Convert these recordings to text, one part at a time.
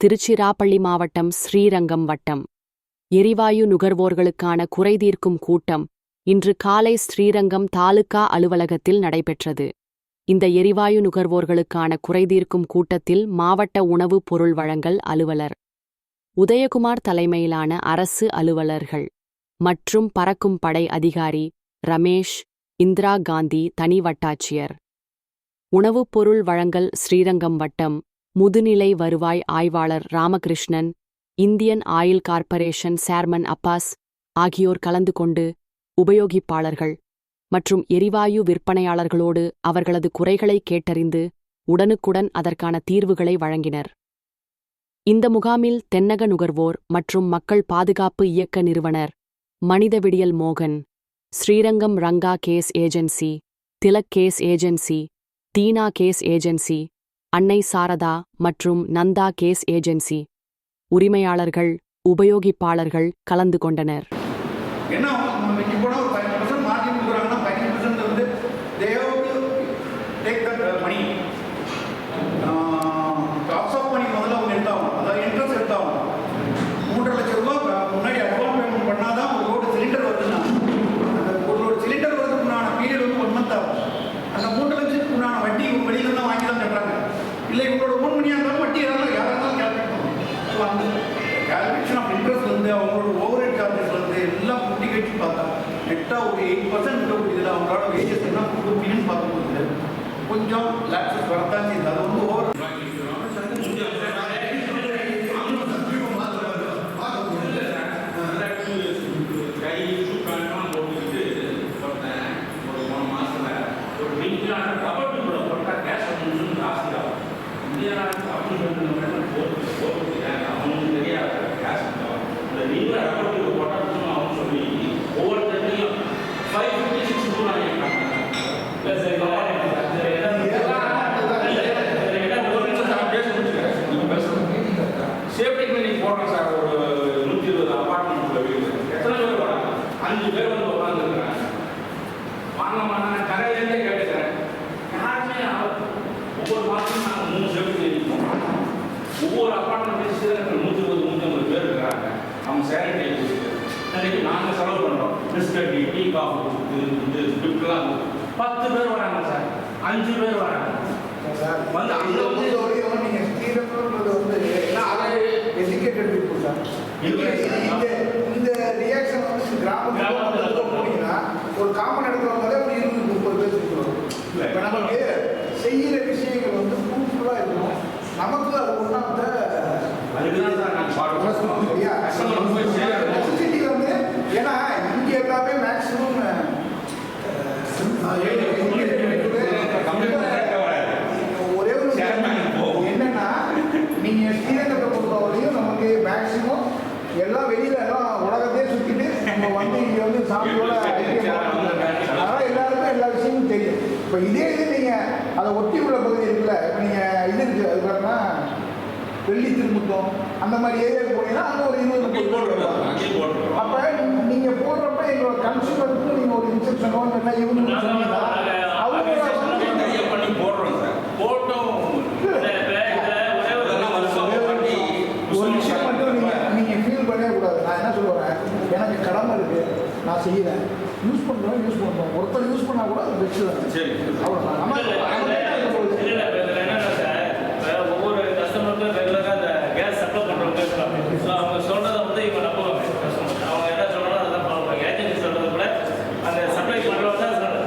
திருச்சிராப்பள்ளி மாவட்டம் ஸ்ரீரங்கம் வட்டம். எரிவாயு நுகர்வோர்களுக்கான குறைதீர்க்கும் கூட்டம் இன்று காலை ஸ்ரீரங்கம் தாலுகா அலுவலகத்தில் நடைபெற்றது. இந்த எரிவாயு நுகர்வோர்களுக்கான குறைதீர்க்கும் கூட்டத்தில் மாவட்ட உணவுப் பொருள் வழங்கல் அலுவலர் உதயகுமார் தலைமையிலான அரசு அலுவலர்கள் மற்றும் பறக்கும் படை அதிகாரி ரமேஷ் இந்திரா காந்தி தனி வட்டாட்சியர். உணவுப் பொருள் வழங்கல் ஸ்ரீரங்கம் வட்டம் முதுநிலை வருவாய் ஆய்வாளர் Ramakrishnan Indian oil corporation chairman Abbas ஆகியோர் கலந்து கொண்டு உபயோகிப்பாளர்கள் மற்றும் எரிவாயு விற்பனையாளர்களோடு அவர்களது குறைகளை கேட்டறிந்து உடனுக்குடன் அதற்கான தீர்வுகளை வழங்கினர். இந்த முகாமில் தென்னக நுகர்வோர் மற்றும் மக்கள் பாதுகாப்பு இயக்க நிறுவனர் மனிதவிடியல் மோகன் Srirangam Ranga gas agency Tilak gas agency Deena gas agency அன்னை சாரதா மற்றும் நந்தா கேஸ் ஏஜென்சி. உரிமையாளர்கள் உபயோகிப்பாளர்கள் கலந்து கொண்டனர். என்ன கேட்டு பார்த்தா நெட்டாக ஒரு எயிட் பர்சன்ட் இருக்கக்கூடியதில் அவங்களோட வேஜஸ் என்ன கொடுப்பீங்கன்னு பார்க்கும்போது கொஞ்சம் லேப்ஸஸ் வரத்தான் செய்யுது அது வந்து ஓவர் கை சூப்பரான போட்டுக்கிட்டு போட்டேன் ஒரு மூணு மாசத்துல ஒரு வீட்டிலான கபட்டு கூட போட்டால் கேஸ் வந்து ஜாஸ்தி ஆகும் இந்தியாவில் அப்படின்னு போட்டு போட்டு அவனுக்கு தெரியாது கேஸ் இந்த நீங்கள கபட்டு போட்டால் அவன் சொல்லி ஒவ்வொருத்தரையும் ஃபைவ் ஃபிஃப்டி சிக்ஸ் டூ வாங்கியிருக்காங்க இல்லை சார் சேஃப்டி கிளினிக் போடுறோம் சார் ஒரு நூற்றி இருபது அப்பார்ட்மெண்ட் உள்ள வீடு எத்தனை பேர் வராங்க அஞ்சு பேர் வந்து உட்காந்துருக்குறாங்க வாங்கம்மா நான் கடையிலேருந்தே கேட்டுக்கிறேன். யாருமே ஒவ்வொரு மாதமும் நாங்கள் மூணு கிளினிக் போகிறோம் ஒவ்வொரு அப்பார்ட்மெண்ட் சேர்ந்து நூற்றி இருபது நூற்றி ஐம்பது பேர் இருக்கிறாங்க. அவங்க சேனிடைஸ் அன்றைக்கி நாங்கள் செலவு பண்ணுறோம் பிஸ்கட் டீ காஃபி கொடுத்து இது கிஃப்ட்லாம் பத்து பேர் வராங்க சார். அஞ்சு பேர் வராங்க. வந்து அங்க வந்து நீங்க ஸ்ரீரங்கம்ன்றது வந்து எஜுகேட்டட் பீப்புள் சார். சார். இந்த இந்த ரியாக்ஷன் வந்து கிராமத்துல போனீங்கன்னா ஒரு காமன் இடத்துல வந்தாலே ஒரு இருபது முப்பது பேர் சொல்லுவாங்க இல்லை. இப்போ நமக்கு செய்யற விஷயங்கள் வந்து ப்ரூஃபுல்லாக இருக்கணும் நமக்கு அது ஒன்றாம் அதுக்குதான் வந்து சாமியோட எல்லாருக்கும் எல்லா விஷயமும் தெரியும். இப்போ இதே இது நீங்க அதை ஒட்டி உள்ள பகுதி இருக்குல்ல இப்போ நீங்க இது இருக்கு அது பாருன்னா வெள்ளி திருமுத்தம் அந்த மாதிரி ஏரியாவுக்கு போனீங்கன்னா அங்க ஒரு இருபது முப்பது அப்ப நீங்க போடுறப்ப எங்களோட கன்சூமருக்கு நீங்க ஒரு இன்ஸ்ட்ரக்ஷனோ இல்லை இவங்க நான் செய்யறேன் யூஸ் பண்றோம் யூஸ் பண்றோம் ஒருத்தர் யூஸ் பண்ணா கூட அது பெஸ்ட் தான். சரி. அவ்வளவுதான் நம்ம நம்ம என்ன இருக்க போகுது? ஒவ்வொரு கஸ்டமருக்கும் ரெகுலராக அந்த கேஸ் சப்ளை பண்ணுறவங்க இருக்காங்க ஸோ அவங்க சொல்றதை வந்து இவங்க நம்புவாங்க customer. அவங்க என்ன சொல்றாங்களோ அதான் பண்ணுவாங்க ஏஜென்சி சொல்றது கூட அந்த சப்ளை பண்ணுறவங்க தான் சொல்றது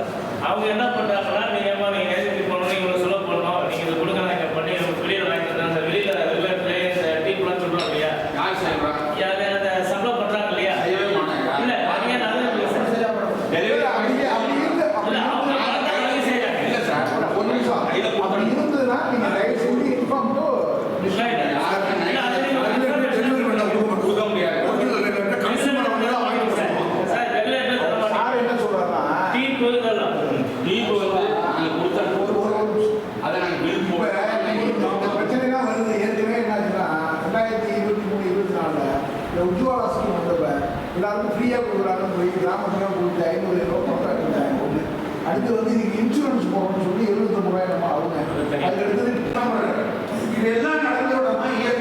அவங்க என்ன பண்ணுறாங்கன்னா நீங்கள் ஏமா நீங்கள் ஏஜென்சி பண்ணணும் இவ்வளோ செலவு பண்ணணும் நீங்கள் இது கொடுங்க நாங்கள் பண்ணி நம்ம வெளியில் வாங்கிட்டு அந்த வெளியில் ரெகுலேட்டர் இந்த டீப்லாம் சொல்கிறோம் இல்லையா யார் செய்யறா அது அந்த சப்ளை பண்ணுறாங்க இல்லையா செய்யவே மாட்டாங்க இல்லை அவங்க நல்லது டெலிவரி அப்படி அப்படி இருந்து அப்படி இல்லை அவங்க இருந்து- அவங்க செய்கிறாங்க இல்லை சார் ஒரு நிமிஷம் கையில் அப்படி கொடுத்தா இருந்ததுன்னா நீங்க தயவு செஞ்சு இன்ஃபார்ம் டு கொடுக்க முடியாது சார் என்ன சொல்றாருன்னா டீப்பு இதெல்லாம் டீப்பு வந்து நாங்கள் கொடுத்தா ஒரு ஒரு ஒரு நிமிஷம். அதை நாங்கள் பில் இப்ப போட்டு இந்த பிரச்சனைலாம் வருது ஏற்கனவே என்னாச்சுன்னா ரெண்டாயிரத்தி இருபத்தி மூணு இருபத்தி நாலுல இந்த உஜ்வாலா ஸ்கீம் வந்தப்ப எல்லாருக்கும் ஃப்ரீயாக கொடுக்குறாங்கன்னு போய் கிராமத்துல கொடுத்து ஐநூறு ரூபா பணம் ஒன்று அடுத்து வந்து இதுக்கு இன்சூரன்ஸ் போகணும்னு சொல்லி எழுபத்தொம்பது ரூபாய் நம்ம அவங்க அதுக்கு அடுத்தது இதெல்லாம் நடந்தோட தான் இங்கே